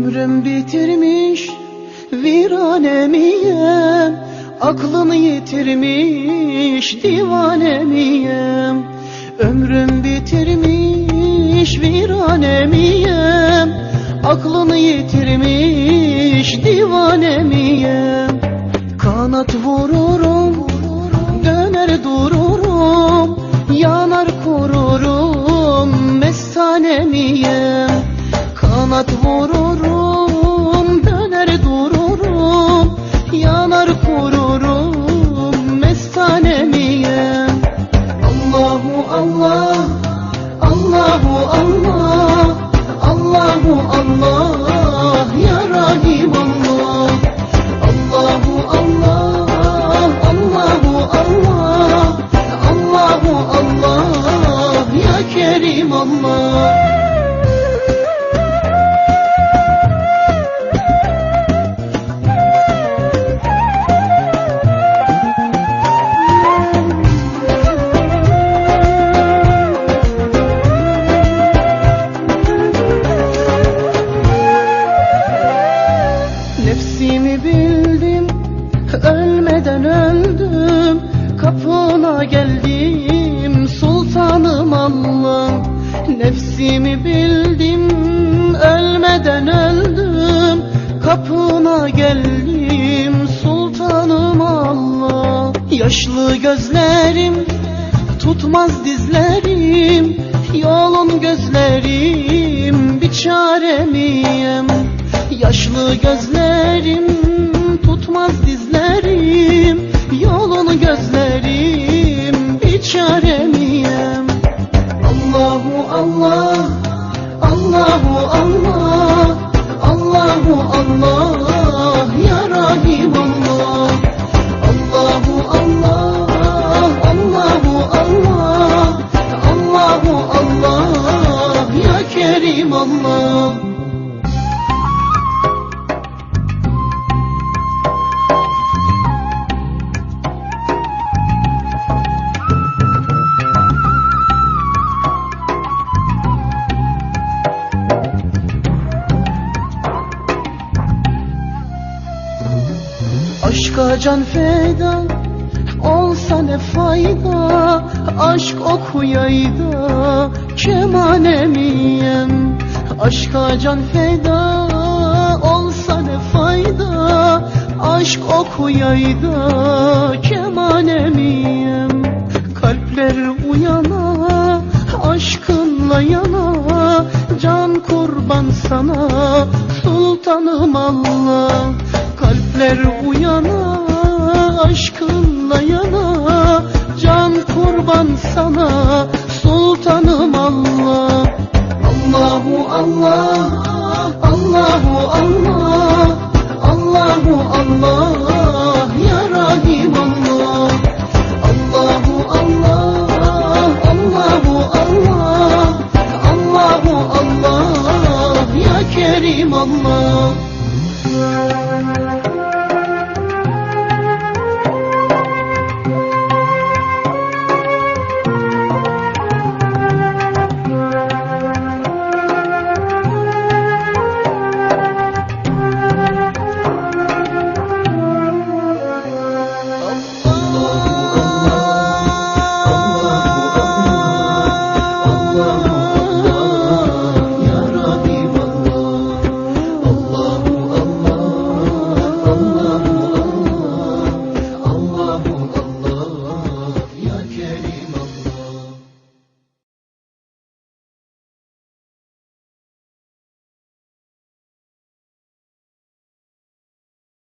Ömrüm bitirmiş viranemiyem Aklını yitirmiş divanemiyem Ömrüm bitirmiş viranemiyem Aklını yitirmiş divanemiyem Kanat vururum döner dururum Yanar kururum mestanemiyem Kanat vururum Ölmeden öldüm? Kapına geldim Sultanım Allah. Nefsimi bildim Ölmeden öldüm. Kapına geldim Sultanım Allah. Yaşlı gözlerim Tutmaz dizlerim. Yolun gözlerim Bir çaremiyem. Yaşlı gözlerim Kerim Allah Aşka can feda olsa ne fayda? Aşk okuyayda kemanemiyem Aşka can feda olsa ne fayda? Aşk okuyayda kemanemiyem Kalpler uyana aşkınla yana. Can kurban sana sultanım Allah. Kalpler uyana aşkınla yana. Can kurban sana sultanım Allah Allahu Allah